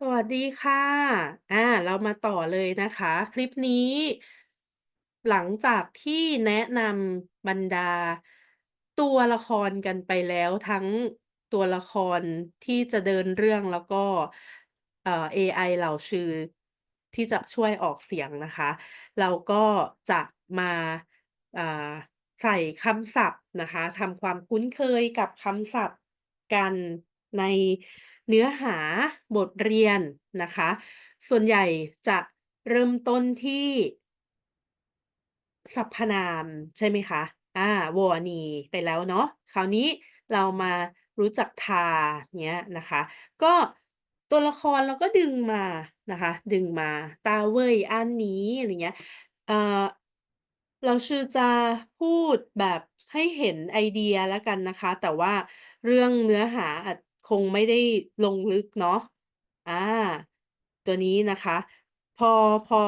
สวัสดีค่ะ อ่า เรามาต่อเลยนะคะ คลิปนี้ หลังจากที่แนะนำบรรดาตัวละครกันไปแล้วทั้งตัวละครที่จะเดินเรื่องแล้วก็เอ่อเอไอเหล่าชื่อที่จะช่วยออกเสียงนะคะ เราก็จะมาอ่าใส่คำศัพท์นะคะทำความคุ้นเคยกับคำศัพท์กันใน เนื้อหาบทเรียนนะคะ ส่วนใหญ่จะเริ่มต้นที่ สรรพนามใช่ไหมคะ อ่าวอนีไปแล้วเนาะคราวนี้เรามารู้จักทาเงี้ยนะคะ ก็ตัวละครเราก็ดึงมานะคะ ดึงมาตาเว่ยอันนี้อะไรเงี้ยเอ่อเราชื่อจะพูดแบบให้เห็นไอเดียแล้วกันนะคะ แต่ว่าเรื่องเนื้อหาอาจ คงไม่ได้ลงลึกเนาะ อ่า ตัวนี้นะคะ พอ พอ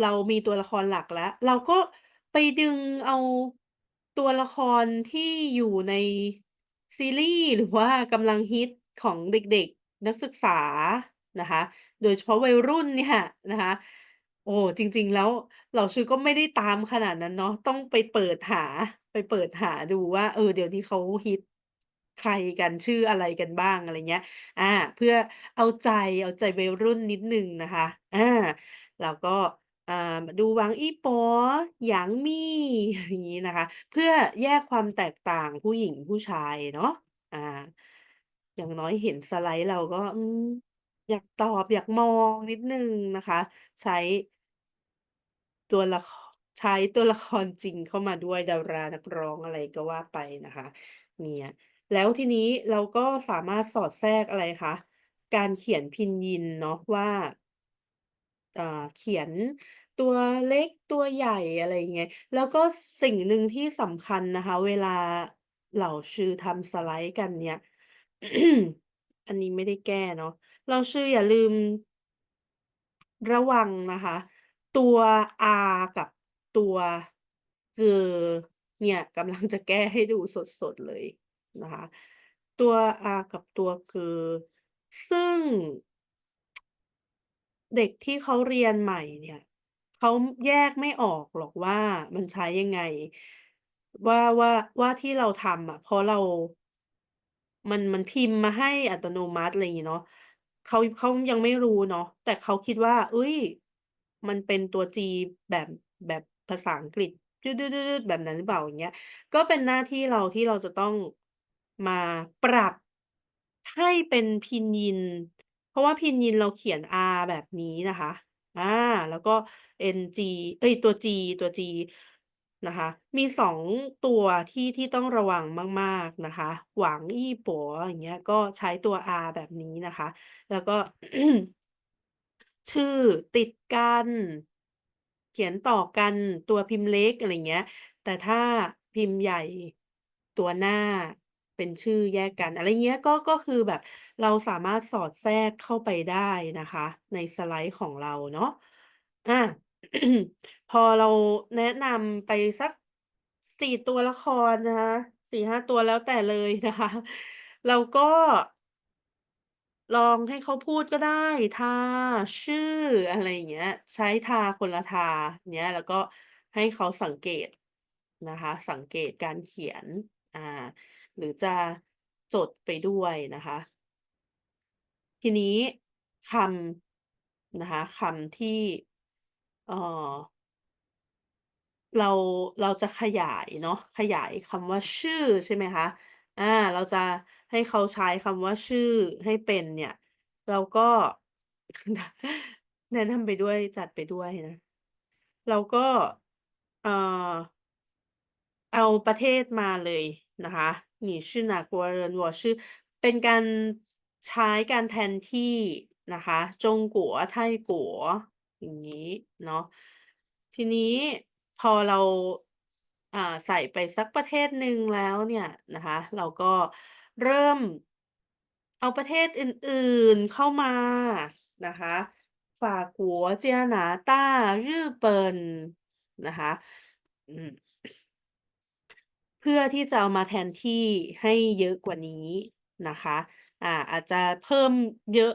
เรามีตัวละครหลักแล้ว เราก็ไปดึงเอาตัวละครที่อยู่ในซีรีส์ หรือว่ากำลังฮิตของเด็ก ๆ นักศึกษานะคะ โดยเฉพาะวัยรุ่นเนี่ยนะคะ โอ้ จริง ๆ แล้วเราชื่อก็ไม่ได้ตามขนาดนั้นเนาะ ต้องไปเปิดหา ไปเปิดหาดูว่า เออ เดี๋ยวนี้เขาฮิต ใครกัน ชื่ออะไรกันบ้าง อะไรเงี้ย อา เพื่อเอาใจ เอาใจวัยรุ่นนิดหนึ่งนะคะ อาแล้วก็ อ่ามาดูหวังอี้ป๋อ หยางมี่ อย่างงี้นะคะ เพื่อแยกความแตกต่างผู้หญิงผู้ชายเนาะ อา อย่างน้อยเห็นสไลด์เราก็ อืม อยากตอบ อยากมองนิดหนึ่งนะคะ ใช้ ตัวละ ค ใช้ตัวละครจริงเข้ามาด้วย ดารา นักร้อง อะไรก็ว่าไปนะคะ เนี่ย แล้วทีนี้เราก็สามารถสอดแทรกอะไรคะ การเขียนพินยินเนาะว่า อ่า เขียนตัวเล็กตัวใหญ่ อะไรอย่างเงี้ย แล้วก็สิ่งหนึ่งที่สำคัญนะคะ เวลาเหล่าชื่อทำสไลด์กันเนี่ย อันนี้ไม่ได้แก้เนาะเราชื่ออย่าลืม ระวังนะคะ ตัว R กับตัวเกอเนี่ยกำลังจะแก้ให้ดูสดๆเลย นะคะตัว R กับตัวเกอซึ่ง เด็กที่เขาเรียนใหม่เนี่ยเขาแยกไม่ออกหรอกว่ามันใช้ยังไง ว่าว่าว่าที่เราทำอะเพราะเรา มันมันพิมพ์มาให้อัตโนมัติอะไรอย่างงี้เนาะเขาเขายังไม่รู้เนาะแต่เขาคิดว่าเฮ้ย มันเป็นตัว G แบบแบบภาษาอังกฤษดืดๆๆๆแบบนั้นหรือเปล่าอย่างเงี้ย ก็เป็นหน้าที่เราที่เราจะต้อง มาปรับให้เป็นพินยิน เพราะว่าพินยินเราเขียน R แบบนี้นะคะ อ่า แล้วก็ NG เอ๊ยตัว G ตัว G นะคะ มี2ตัวที่ที่ต้องระวังมาก ๆ นะคะ หวังอี้ป๋ออย่างเงี้ย ก็ใช้ตัว R แบบนี้นะคะ แล้วก็ ชื่อติดกัน เขียนต่อกันตัวพิมพ์เล็กอะไรเงี้ย แต่ถ้าพิมพ์ใหญ่ตัวหน้า เป็นชื่อแยกกัน อะไรเงี้ย ก็ ก็คือแบบเราสามารถสอดแทรกเข้าไปได้นะคะ ในสไลด์ของเราเนาะ อา พอเราแนะนำไปสัก 4 ตัวละครนะคะ 4-5 ตัวแล้วแต่เลยนะคะ เราก็ ลองให้เขาพูดก็ได้ ทา ชื่อ อะไรอย่างเงี้ย ใช้ทา คนละทาเนี้ย แล้วก็ให้เขาสังเกตนะคะ สังเกตการเขียนอ่า หรือจะจดไปด้วยนะคะ ทีนี้คำนะคะคำที่เออเราเราจะขยายเนาะขยายคำว่าชื่อใช่ไหมคะอ่าเราจะให้เขาใช้คำว่าชื่อให้เป็นเนี่ย เราก็ แนะนำไปด้วยจัดไปด้วยนะเราก็เอ่อเอาประเทศมาเลยนะคะ 你是哪国人我是เป็นการใช้การแทนที่นะคะจงกัวไทกัวอย่างงี้เนาะ ทีนี้พอเราอ่าใส่ไปสักประเทศหนึ่งแล้วเนี่ยนะคะเราก็เริ่มเอาประเทศอื่นๆเข้ามานะคะ法国加拿大日本นะคะอืม เพื่อที่จะเอามาแทนที่ให้เยอะกว่านี้นะคะ อ่า อาจจะเพิ่มเยอะ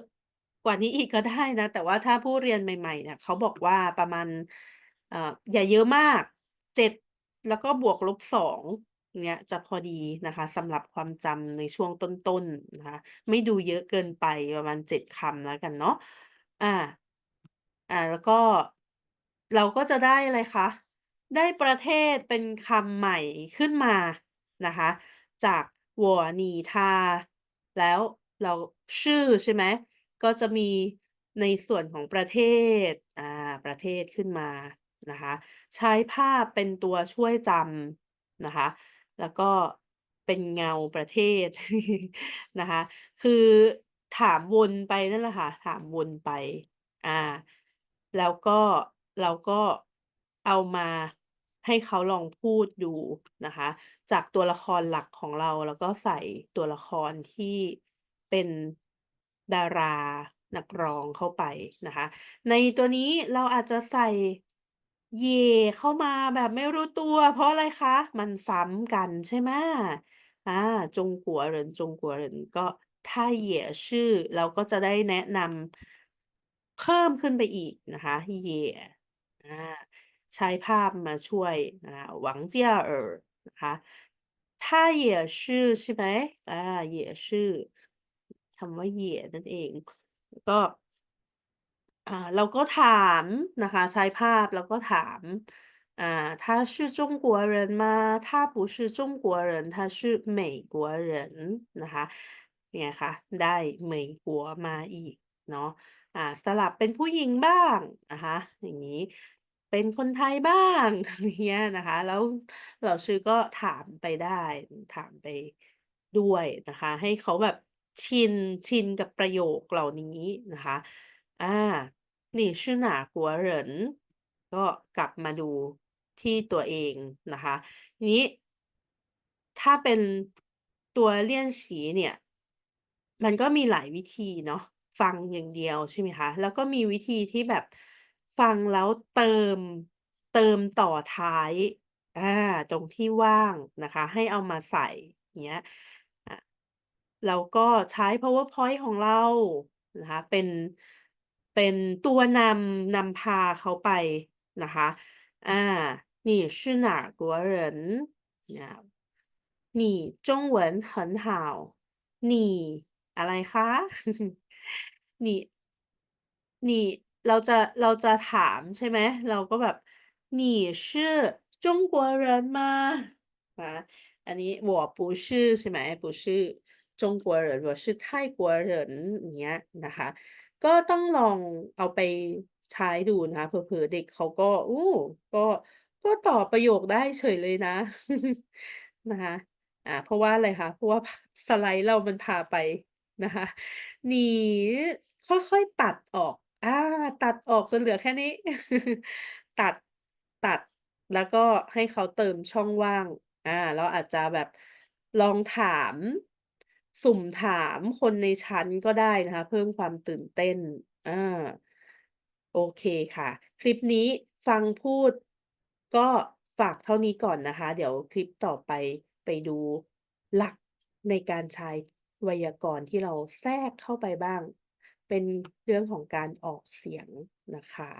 กว่านี้อีกก็ได้นะ แต่ว่าถ้าผู้เรียนใหม่ๆเนี่ยเขาบอกว่าประมาณเอ่ออย่าเยอะมาก7แล้วก็บวกลบ2เงี้ยจะพอดีนะคะสำหรับความจำในช่วงต้นๆนะคะ ไม่ดูเยอะเกินไปประมาณ7คำแล้วกันเนาะอ่า อ่า แล้วก็เราก็จะได้อะไรคะ ได้ประเทศเป็นคำใหม่ขึ้นมานะคะ จากหัวหนีทา แล้วเราชื่อใช่ไหม ก็จะมีในส่วนของประเทศอ่าประเทศขึ้นมานะคะ ใช้ภาพเป็นตัวช่วยจำนะคะ แล้วก็เป็นเงาประเทศ นะคะ คือถามวนไปนั่นแหละค่ะ ถามวนไป อ่า แล้วก็เราก็เอามา ให้เขาลองพูดดูนะคะ จากตัวละครหลักของเราแล้วก็ใส่ตัวละครที่เป็นดารานักร้องเข้าไปนะคะ ในตัวนี้เราอาจจะใส่เยเข้ามาแบบไม่รู้ตัว เพราะอะไรคะ มันซ้ำกันใช่ไหมอ่าจงกัวเหรินจงกัวเหรินก็ถ้าเหยชื่อ เราก็จะได้แนะนำเพิ่มขึ้นไปอีกนะคะเหยอ่า ใช้ภาพมาช่วย อ่า 王嘉尔นะคะ 他也是ใช่ไหม อา 也是คำว่า เย่ นั่นเอง ก็ อ่า เราก็ถามนะคะ ใช้ภาพแล้วก็ถาม อ่า 他是中国人吗？他不是中国人，他是美国人นะคะ เป็นไงคะ ได้เหมยกัวมาอีกเนาะ อ่า สลับเป็นผู้หญิงบ้างนะคะ อย่างงี้ เป็นคนไทยบ้าง อะไรเงี้ยนะคะ แล้ว老师ก็ถามไปได้ ถามไปด้วยนะคะ ให้เขาแบบชิน ชินกับประโยคเหล่านี้นะคะ อา 你是哪国人 ก็กลับมาดูที่ตัวเองนะคะ ทีนี้ ถ้าเป็นตัวเลี่ยนฉีเนี่ย มันก็มีหลายวิธีเนาะ ฟังอย่างเดียวใช่ไหมคะ แล้วก็มีวิธีที่แบบ ฟังแล้วเติม เติมต่อท้าย อา ตรงที่ว่างนะคะ ให้เอามาใส่ เงี้ย อา แล้วก็ใช้ PowerPoint ของเรานะคะ เป็น เป็นตัวนำ นำพาเขาไปนะคะ อา 你是哪国人เนี่ย 你中文很好你อะไรคะ 你 你 เราจะ เราจะถามใช่ไหม เราก็แบบ 你是中国人吗 นะ อันนี้我不是ใช่ไหม 不是中国人我是泰国人อย่างเงี้ยนะคะ ก็ต้องลองเอาไปใช้ดูนะคะ เผลอ ๆ เด็กเขาก็ โอ้ ก็ ก็ตอบประโยคได้เฉยเลยนะ นะคะ อ่า เพราะว่าอะไรคะ เพราะว่า พ สไลด์เรามันพาไปนะคะ 你 ค่อย ๆ ตัดออก อ่า ตัดออกจนเหลือแค่นี้ ตัด ตัด แล้วก็ให้เขาเติมช่องว่าง อ่า เราอาจจะแบบลองถาม สุ่มถามคนในชั้นก็ได้นะคะ เพิ่มความตื่นเต้น อ่า โอเคค่ะ คลิปนี้ฟังพูดก็ฝากเท่านี้ก่อนนะคะ เดี๋ยวคลิปต่อไปไปดูหลักในการใช้ไวยากรณ์ที่เราแทรกเข้าไปบ้าง เป็นเรื่องของการออกเสียงนะคะ